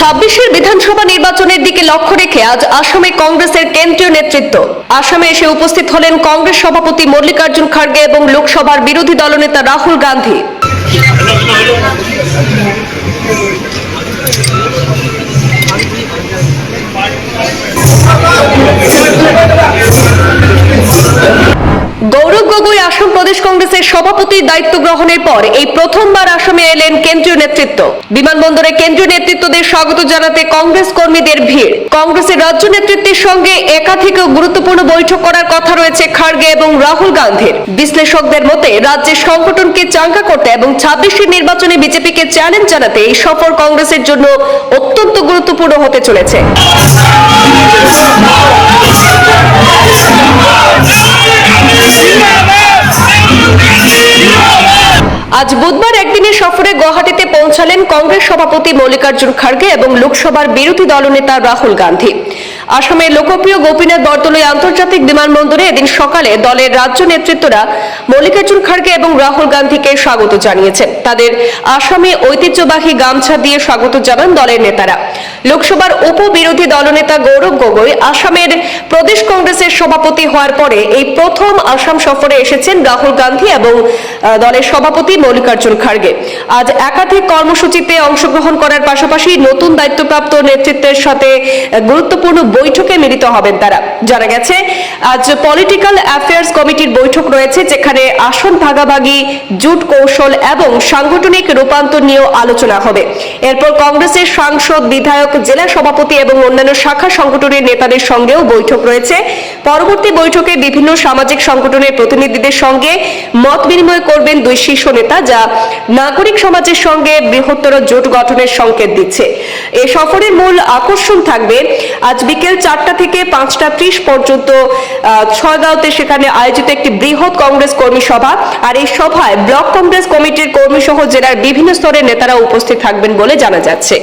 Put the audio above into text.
ছাব্বিশের বিধানসভা নির্বাচনের দিকে লক্ষ্য রেখে আজ আসামে কংগ্রেসের কেন্দ্রীয় নেতৃত্ব। আসামে এসে উপস্থিত হলেন কংগ্রেস সভাপতি মল্লিকার্জুন খাড়গে এবং লোকসভার বিরোধী দলনেতা রাহুল গান্ধী। কংগ্রেসের সভাপতির দায়িত্ব গ্রহণের পর এই প্রথমবার আসামে এলেন কেন্দ্রীয় নেতৃত্ব। বিমানবন্দরে কেন্দ্রীয় নেতৃত্বদের স্বাগত জানাতে কংগ্রেস কর্মীদের ভিড়। কংগ্রেসের রাজ্য নেতৃত্বের সঙ্গে একাধিক গুরুত্বপূর্ণ বৈঠক করার কথা রয়েছে খাড়গে এবং রাহুল গান্ধীর। বিশ্লেষকদের মতে, রাজ্যের সংগঠনকে চাঙ্গা করতে এবং ছাব্বিশের নির্বাচনে বিজেপিকে চ্যালেঞ্জ জানাতে এই সফর কংগ্রেসের জন্য অত্যন্ত গুরুত্বপূর্ণ হতে চলেছে। আজ বুধবার একদিনের সফরে গুয়াহাটিতে পৌঁছালেন কংগ্রেস সভাপতি মল্লিকার্জুন খাড়গে এবং লোকসভার বিরোধী দলনেতা রাহুল গান্ধী। আসামের লোকপ্রিয় গোপীনাথ বরদলৈ আন্তর্জাতিক বিমানবন্দরে এদিন সকালে দলের রাজ্য নেতৃত্বরা মল্লিকার্জুন খাড়গে এবং রাহুল গান্ধীকে স্বাগত জানিয়েছেন। তাদের আসামে ঐতিহ্যবাহী গামছা দিয়ে স্বাগত জানান দলের নেতারা। লোকসভার উপ বিরোধী দলনেতা গৌরব গগৈ আসামের প্রদেশ কংগ্রেসের সভাপতি হওয়ার পরে এই প্রথম আসাম সফরে এসেছেন রাহুল গান্ধী এবং দলের সভাপতি মল্লিকার্জুন খাড়গে আজ একাধিক কর্মসূচিতে অংশগ্রহণ করার পাশাপাশি নতুন দায়িত্বপ্রাপ্ত নেতৃত্বের সাথে গুরুত্বপূর্ণ বৈঠকে মিলিত হবেন তারা। জানা গেছে, আজ পলিটিক্যাল অ্যাফেয়ার্স কমিটির বৈঠক রয়েছে, যেখানে আসন ভাগাভাগি, জুট কৌশল এবং সাংগঠনিক রূপান্তর নিয়েও আলোচনা হবে। এরপর কংগ্রেসের সাংসদ, বিধায়ক, জেলা সভাপতি এবং অন্যান্য শাখা সংগঠনের নেতাদের সঙ্গেও বৈঠক রয়েছে। পরবর্তী বৈঠকে বিভিন্ন সামাজিক সংগঠনের প্রতিনিধিদের সঙ্গে মত বিনিময় করবেন দুই শীর্ষ নেতা যা নাগরিক সমাজের সঙ্গে বৃহত্তর জোট গঠনের সংকেত দিচ্ছে। এ সফরের মূল আকর্ষণ থাকবে আজ বিকেল চারটা থেকে পাঁচটা ত্রিশ পর্যন্ত ছয়গাঁওতে সেখানে আয়োজিত একটি বৃহৎ কংগ্রেস কর্মী সভা। আর এই সভায় ব্লক কংগ্রেস কমিটির কর্মী সহ জেলার বিভিন্ন স্তরের নেতারা উপস্থিত থাকবেন বলে জানা যাচ্ছে।